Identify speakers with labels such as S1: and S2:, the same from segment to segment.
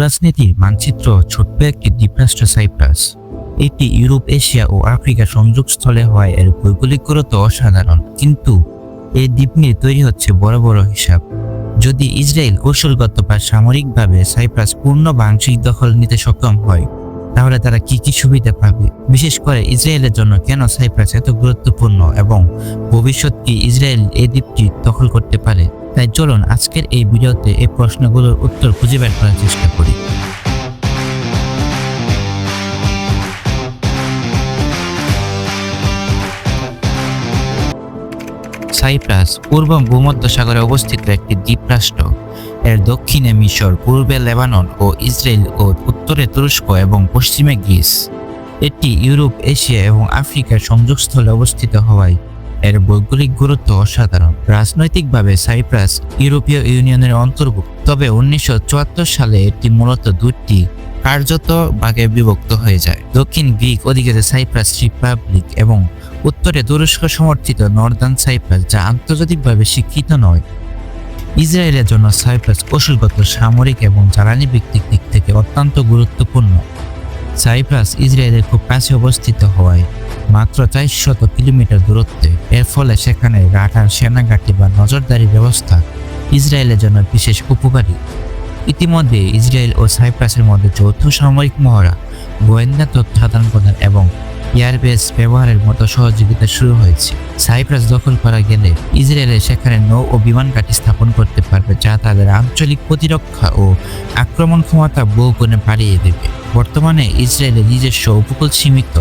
S1: ভূরাজনীতির মানচিত্র ছোট্ট একটি দ্বীপরাষ্ট্র সাইপ্রাস? এটি ইউরোপ, এশিয়া ও আফ্রিকা সংযোগস্থলে হয় এর ভৌগোলিক গুরুত্ব অসাধারণ। কিন্তু এই দ্বীপ নিয়ে তৈরি হচ্ছে বড় বড় হিসাব। যদি ইসরায়েল কৌশলগত বা সামরিকভাবে সাইপ্রাস পূর্ণ বা আংশিক দখল নিতে সক্ষম হয়, তাহলে তারা কি কি সুবিধা পাবে? বিশেষ করে ইসরায়েলের জন্য কেন সাইপ্রাস এত গুরুত্বপূর্ণ এবং ভবিষ্যৎ কি ইসরায়েল এই দ্বীপটি দখল করতে পারে? তাই চলুন আজকের এই ভিডিওতে এই প্রশ্নগুলোর উত্তর খুঁজে বের করার চেষ্টা করি। সাইপ্রাস পূর্ব ভূমধ্যসাগরে অবস্থিত একটি দ্বীপরাষ্ট্র। এর দক্ষিণে মিশর, পূর্বে লেবানন ও ইসরায়েল ও উত্তরে তুরস্ক এবং পশ্চিমে গ্রিস। এটি ইউরোপ, এশিয়া এবং আফ্রিকার সংযোগস্থলে অবস্থিত হওয়ায় এর ভৌগোলিক গুরুত্ব অসাধারণ। রাজনৈতিকভাবে সাইপ্রাস ইউরোপীয় ইউনিয়নের অন্তর্ভুক্ত। তবে উনিশশো চুয়াত্তর সালে এটি মূলত দুটি কার্যত ভাগে বিভক্ত হয়ে যায়। দক্ষিণ গ্রিক অধিকারে সাইপ্রাস রিপাবলিক এবং উত্তরে তুরস্ক সমর্থিত নর্দার্ন সাইপ্রাস যা আন্তর্জাতিকভাবে স্বীকৃত নয়। ইসরায়েলের জন্য সাইপ্রাস কৌশলগত, সামরিক এবং জ্বালানি ভিত্তিক দিক থেকে অত্যন্ত গুরুত্বপূর্ণ। সাইপ্রাস ইসরায়েলের খুব কাছে অবস্থিত হওয়ায় মাত্র চারশত কিলোমিটার দূরত্বে। এর ফলে সেখানে রাটার সেনাঘাটি বা নজরদারি ব্যবস্থা ইসরায়েলের জন্য বিশেষ উপকারী। ইতিমধ্যে ইসরায়েল ও সাইপ্রাসের মধ্যে যৌথ সামরিক মহড়া গোয়েন্দা তথ্য আদান প্রদান এবং এয়ারবেস ব্যবহারের মতো সহযোগিতা শুরু হয়েছে। সাইপ্রাস দখল করা গেলে ইসরায়েলে সেখানে নৌ ও বিমান ঘাঁটি স্থাপন করতে পারবে, যা তাদের আঞ্চলিক প্রতিরক্ষা ও আক্রমণ ক্ষমতা বহুগুণে বাড়িয়ে দেবে। বর্তমানে ইসরায়েলের নিজস্ব উপকূল সীমিত।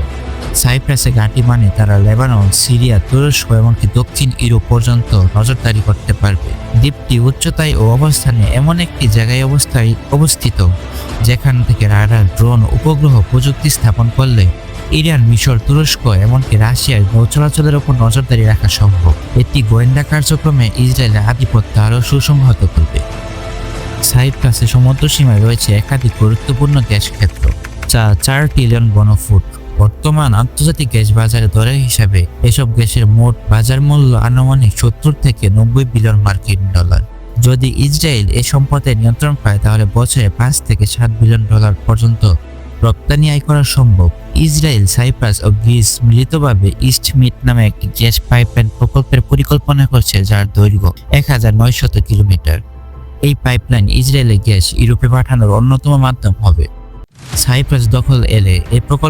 S1: সাইপ্রাসে ঘাঁটি মানে তারা লেবানন, সিরিয়া, তুরস্ক এমনকি দক্ষিণ ইউরোপ পর্যন্ত নজরদারি করতে পারবে। দ্বীপটি উচ্চতায় ও অবস্থানে এমন একটি জায়গায় অবস্থায় অবস্থিত, যেখান থেকে রাডার ড্রোন উপগ্রহ প্রযুক্তি স্থাপন করলে ইরান মিশর, তুরস্ক এমনকি রাশিয়ার নৌ চলাচলের নজরদারি রাখা সম্ভব। এটি গোয়েন্দা কার্যক্রমে ইসরায়েলের আধিপত্য আরও সুসংহত করবে। সাইপ্রাসে সমুদ্র সীমায় রয়েছে একাধিক গুরুত্বপূর্ণ গ্যাস ক্ষেত্র, যা চার ট্রিলিয়ন বনফুট। বর্তমান আন্তর্জাতিক গ্যাস বাজারের দরের হিসাবে এসব গ্যাসের মোট বাজার মূল্য আনুমানিক সত্তর থেকে নব্বই বিলিয়ন মার্কিন ডলার। যদি ইসরায়েল এ সম্পদের নিয়ন্ত্রণ পায়, তাহলে বছরে পাঁচ থেকে সাত বিলিয়ন ডলার পর্যন্ত রপ্তানি আয় করা সম্ভব। ইসরায়েল, সাইপ্রাস ও গ্রিস মিলিতভাবে ইস্ট মিট নামে একটি গ্যাস পাইপলাইন প্রকল্পের পরিকল্পনা করছে, যার দৈর্ঘ্য এক হাজার নয়শত কিলোমিটার। এই পাইপলাইন ইসরায়েলের গ্যাস ইউরোপে পাঠানোর অন্যতম মাধ্যম হবে। সাইপ্রাস দখল এলে এই প্রকল্প